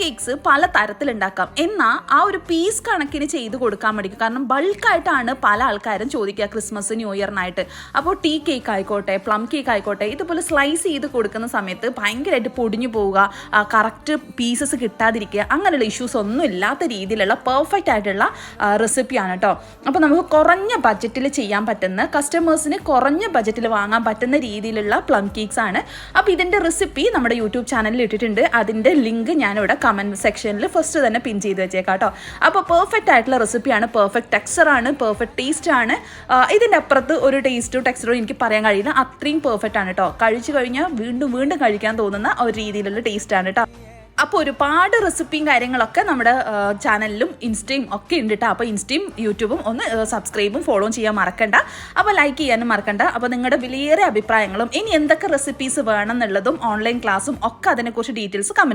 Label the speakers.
Speaker 1: Cakes പല തരത്തിലുണ്ടാക്കാം. എന്നാൽ ആ ഒരു പീസ് കണക്കിന് ചെയ്ത് കൊടുക്കാൻ പഠിക്കും കാരണം ബൾക്കായിട്ടാണ് പല ആൾക്കാരും ചോദിക്കുക ക്രിസ്മസ് ന്യൂ ഇയറിനായിട്ട് അപ്പോൾ ടീ കേക്ക് ആയിക്കോട്ടെ പ്ലം കേക്ക് ആയിക്കോട്ടെ ഇതുപോലെ സ്ലൈസ് ചെയ്ത് കൊടുക്കുന്ന സമയത്ത് ഭയങ്കരമായിട്ട് പൊടിഞ്ഞു പോവുക കറക്റ്റ് പീസസ് കിട്ടാതിരിക്കുക അങ്ങനെയുള്ള ഇഷ്യൂസ് ഒന്നും ഇല്ലാത്ത രീതിയിലുള്ള പെർഫെക്റ്റ് ആയിട്ടുള്ള റെസിപ്പിയാണ് കേട്ടോ അപ്പോൾ നമുക്ക് കുറഞ്ഞ ബഡ്ജറ്റിൽ ചെയ്യാൻ പറ്റുന്ന കസ്റ്റമേഴ്സിന് കുറഞ്ഞ ബഡ്ജറ്റിൽ വാങ്ങാൻ പറ്റുന്ന രീതിയിലുള്ള പ്ലം കേക്ക്സ് ആണ്. അപ്പോൾ ഇതിന്റെ റെസിപ്പി നമ്മുടെ യൂട്യൂബ് ചാനലിൽ ഇട്ടിട്ടുണ്ട്. അതിന്റെ ലിങ്ക് ഞാനിവിടെ കമന്റ് സെക്ഷനിൽ ഫസ്റ്റ് തന്നെ പിൻ ചെയ്ത് വെച്ചേക്കാം കേട്ടോ. അപ്പോൾ പെർഫെക്റ്റ് ആയിട്ടുള്ള റെസിപ്പിയാണ് പെർഫെക്റ്റ് ടെക്സ്ചറാണ് പെർഫെക്റ്റ് ടേസ്റ്റ് ആണ്. ഇതിന്റെ അപ്പുറത്ത് ഒരു ടേസ്റ്റോ ടെക്സ്ചറോ എനിക്ക് പറയാൻ കഴിയില്ല. അത്രയും പെർഫെക്റ്റ് ആണ് കേട്ടോ. കഴിച്ചു കഴിഞ്ഞാൽ വീണ്ടും വീണ്ടും കഴിക്കാൻ തോന്നുന്ന ഒരു രീതിയിലുള്ള ടേസ്റ്റ് ആണ് കേട്ടോ. അപ്പോൾ ഒരുപാട് റെസിപ്പിയും കാര്യങ്ങളൊക്കെ നമ്മുടെ ചാനലിലും ഇൻസ്റ്റയും ഒക്കെ ഉണ്ട് കേട്ടോ. അപ്പോൾ ഇൻസ്റ്റയും യൂട്യൂബും ഒന്ന് സബ്സ്ക്രൈബും ഫോളോ ചെയ്യാൻ മറക്കണ്ട. അപ്പോൾ ലൈക്ക് ചെയ്യാനും മറക്കണ്ട. അപ്പോൾ നിങ്ങളുടെ വിലയേറെ അഭിപ്രായങ്ങളും ഇനി എന്തൊക്കെ റെസിപ്പീസ് വേണം എന്നുള്ളതും ഓൺലൈൻ ക്ലാസ്സും ഒക്കെ അതിനെക്കുറിച്ച് ഡീറ്റെയിൽസ് കമന്റ്